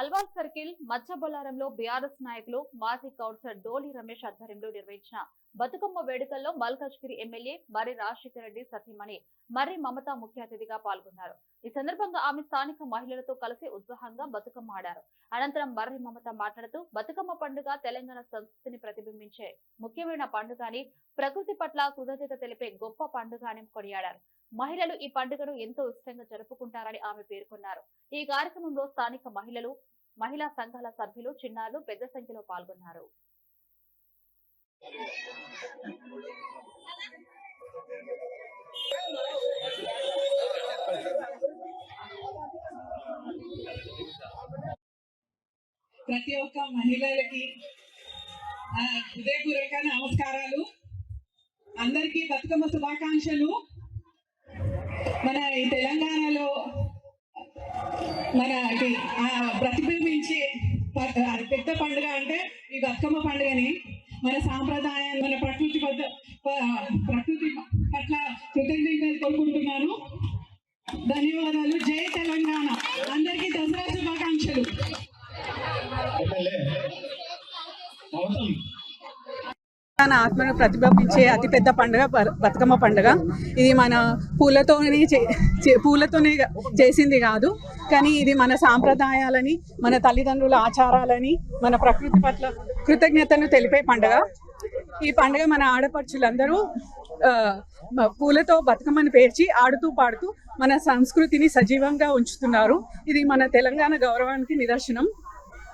Alwal circle మచ్చబొల్లారంలో BRS నాయకులు మాజీ councillor డోలి Ramesh ఆధ్వర్యంలో నిర్వహించిన బతుకమ్మ వేడుకల్లో మల్కాజ్గిరి ఎమ్మెల్యే మర్రి రాజశేఖర రెడ్డి సతీమణి మర్రి మమత ముఖ్య అతిథిగా పాల్గొన్నారు. ఈ సందర్భంగా ఆమె స్థానిక మహిళలతో కలిసి ఉత్సాహంగా బతుకమ్మ ఆడారు. అనంతరం మర్రి మమత మాట్లాడుతూ బతుకమ్మ పండుగ తెలంగాణ సంస్కృతిని ప్రతిబింబించే ముఖ్యమైన పండుగ అని ప్రకృతి పట్ల కృతజ్ఞత తెలిపే గొప్ప పండుగ అని కొనియాడారు. మహిళలు ఈ పండుగను ఎంతో ఇష్టంగా జరుపుకుంటారని ఆమె పేర్కొన్నారు. ఈ కార్యక్రమంలో స్థానిక మహిళలు మహిళా సంఘాల సభ్యులు చిన్నారులు పెద్ద సంఖ్యలో పాల్గొన్నారు. ప్రతి ఒక్క మహిళలకి హృదయపూర్వక నమస్కారాలు. అందరికీ బతుకమ్మ శుభాకాంక్షలు. మన ఈ తెలంగాణలో మనకి ప్రతిబింబించి ప్రతిబింబించే ప- పెద్ద పండుగ అంటే ఈ బతుకమ్మ పండుగని. మన సాంప్రదాయాన్ని మన ప్రకృతి పద్ధ ప్రకృతి పట్ల కృతజ్ఞతలు కోరుకుంటున్నాను. ధన్యవాదాలు. జై తెలంగాణ. అందరికీ దసరా శుభాకాంక్షలు. ఎమ్మెల్యే తెలంగాణ ఆత్మను ప్రతిబింబించే అతిపెద్ద పండుగ బతుకమ్మ పండుగ. ఇది మన పూలతోనే చే- పూలతోనే చేసింది కాదు కానీ ఇది మన సాంప్రదాయాలని మన తల్లిదండ్రుల ఆచారాలని మన ప్రకృతి పట్ల కృతజ్ఞతను తెలిపే పండుగ. ఈ పండుగ మన ఆడపడుచులందరూ పూలతో బతుకమ్మని పేర్చి ఆడుతూ పాడుతూ మన సంస్కృతిని సజీవంగా ఉంచుతున్నారు. ఇది మన తెలంగాణ గౌరవానికి నిదర్శనం.